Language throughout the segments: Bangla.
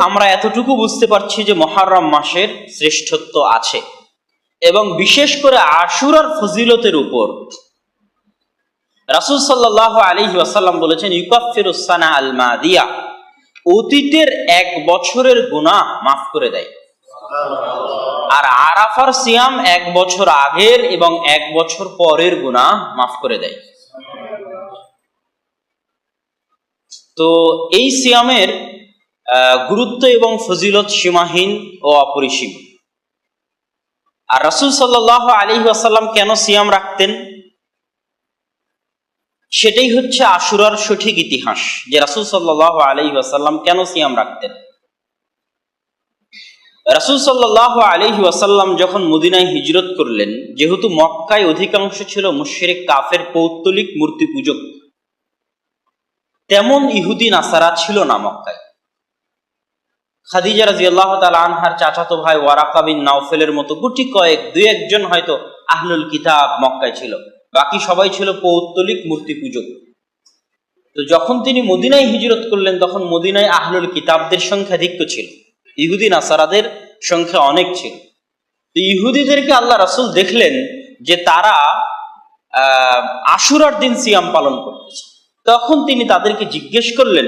আমরা এতটুকু বুঝতে পারছি যে মহারম মাসের শ্রেষ্ঠত্ব আছে। এবং বিশেষ করে আশুরার ফজিলতের উপর। রাসুল সাল্লাহ আলী ওয়াসাল্লাম বলেছেন ইউকাফিরুসানা আল মাদিয়া। অতীতের এক বছরের গুনাহ মাফ করে দেয়। আর আরাফার সিয়াম এক বছর আগের এবং এক বছর পরের গুনাহ মাফ করে দেয়। তো এই সিয়ামের গুরুত্ব এবং ফজিলত সীমাহীন ও অপরিসীম। আর রাসুল সাল্লাহ আলী আসাল্লাম কেন সিয়াম রাখতেন? সেটাই হচ্ছে আশুরার সঠিক ইতিহাস, যে রাসুল সাল্লাহ আলী আসাল্লাম কেন সিয়াম রাখতেন। রাসুল সাল্লাহ আলহি ওয়াসাল্লাম যখন মদিনায় হিজরত করলেন, যেহেতু মক্কায় অধিকাংশ ছিল মুশরিক, কাফের, পৌত্তলিক মূর্তি পূজক তেমন ইহুদি, নাসারা ছিল না মক্কায়। খাদিজা রাজি আল্লাহ আনহার চাচাতো ভাই ওয়ারাকা বিন নাওফেলের মতো গুটি কয়েক, দুই একজন হয়তো আহলুল কিতাব মক্কায় ছিল। বাকি সবাই ছিল পৌত্তলিক মূর্তি পুজো তো যখন তিনি মদিনায় হিজরত করলেন, তখন মদিনায় আহলুল কিতাবদের সংখ্যা ধিক্য ছিল। ইহুদি, নাসারাদের সংখ্যা অনেক ছিল। তো ইহুদিদেরকে আল্লাহ রাসুল দেখলেন যে তারা আশুরার দিন সিয়াম পালন করতেছে। তখন তিনি তাদেরকে জিজ্ঞেস করলেন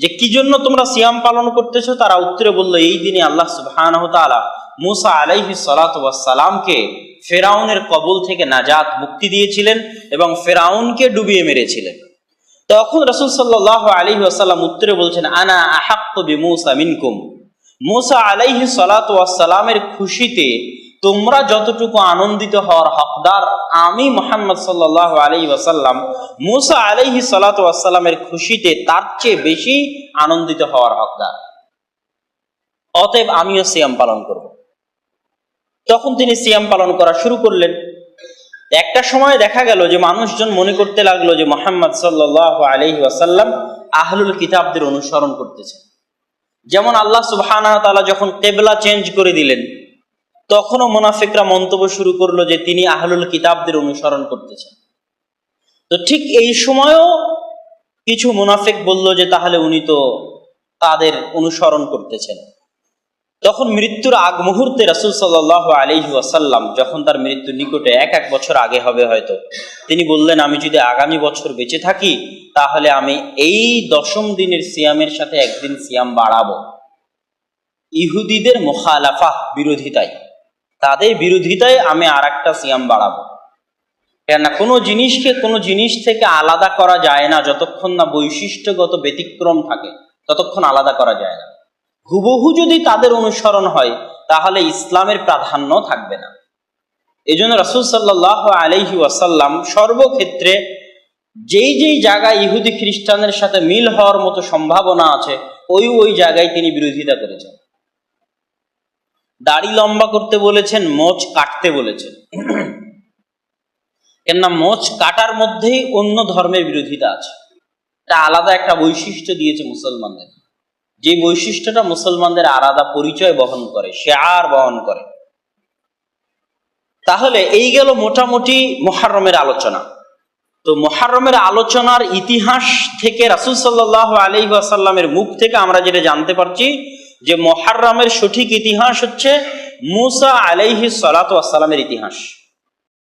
যে কি জন্য তোমরা সিয়াম পালন করতেছো? তারা উত্তরে বলল, এই দিনে আল্লাহ সুবহানাহু তাআলা মুসা আলাইহি সালামকে ফেরাউনের কবল থেকে নাজাত মুক্তি দিয়েছিলেন এবং ফেরাউনকে ডুবিয়ে মেরেছিলেন। তখন রসুল সাল্লাহ আলী আসাল্লাম উত্তরে বলছেন, আনা আহাক্ত বি মুসা মিনকুম। মুসা আলাইহি সালামের খুশিতে তোমরা যতটুকু আনন্দিত হওয়ার হকদার, আমি মোহাম্মদ সাল্লাহ আলী ওয়াসাল্লাম, মুসা আলাইহি সালামের খুশিতে তার চেয়ে বেশি আনন্দিত হওয়ার হকদার। অতএব আমিও সিয়াম পালন করব। তখন তিনি সিয়াম পালন করা শুরু করলেন। একটা সময় দেখা গেল যে মানুষজন মনে করতে লাগল যে মোহাম্মদ সাল্লাহ আলহি ওয়াসাল্লাম আহলুল কিতাবদের অনুসরণ করতেছেন যেমন আল্লাহ সুবহানা তালা যখন কেবলা চেঞ্জ করে দিলেন তখনও মোনাফিকরা মন্তব্য শুরু করল যে তিনি আহলুল কিতাবদের অনুসরণ করতেছেন। তো ঠিক এই সময়ও কিছু মুনাফিক বলল যে তাহলে উনি তো তাদের অনুসরণ করতেছেন। তখন মৃত্যুর আগ মুহূর্তে রাসুল সাল্লাহ আলহি যখন তার মৃত্যু নিকটে এক এক বছর আগে হবে হয়তো, তিনি বললেন, আমি যদি আগামী বছর বেঁচে থাকি, তাহলে আমি এই দশম দিনের সিয়ামের সাথে একদিন সিয়াম বাড়াবো। ইহুদিদের মোখালাফা বিরোধিতায়। তাদের বিরোধিতায় আমি আর একটা সিয়াম বাড়াবো। কেননা কোনো জিনিসকে কোনো জিনিস থেকে আলাদা করা যায় না যতক্ষণ না বৈশিষ্ট্যগত ব্যতিক্রম থাকে, ততক্ষণ আলাদা করা যায় না। হুবহু যদি তাদের অনুসরণ হয়, তাহলে ইসলামের প্রাধান্য থাকবে না। এই জন্য রসুল সাল্লাহ আলহি ওয়াসাল্লাম সর্বক্ষেত্রে যেই যেই জায়গায় ইহুদি খ্রিস্টানের সাথে মিল হওয়ার মতো সম্ভাবনা আছে, ওই ওই জায়গায় তিনি বিরোধিতা করেছেন। দাড়ি লম্বা করতে বলেছেন, মোচ কাটতে বলেছেন। কেননা মোচ কাটার মধ্যেই অন্য ধর্মের বিরোধিতা আছে। এটা আলাদা একটা বৈশিষ্ট্য দিয়েছে মুসলমানদের। যে বৈশিষ্ট্যটা মুসলমানদের আলাদা পরিচয় বহন করে, শেয়ার বহন করে। তাহলে এই গেল মোটামুটি মোহারমের আলোচনা। তো মোহারমের আলোচনার ইতিহাস থেকে রাসুল সাল্লাহ আলি আসাল্লামের মুখ থেকে আমরা যেটা জানতে পারছি যে মহারমের সঠিক ইতিহাস হচ্ছে মুসা আলাইহি সালাত আসসালামের ইতিহাস।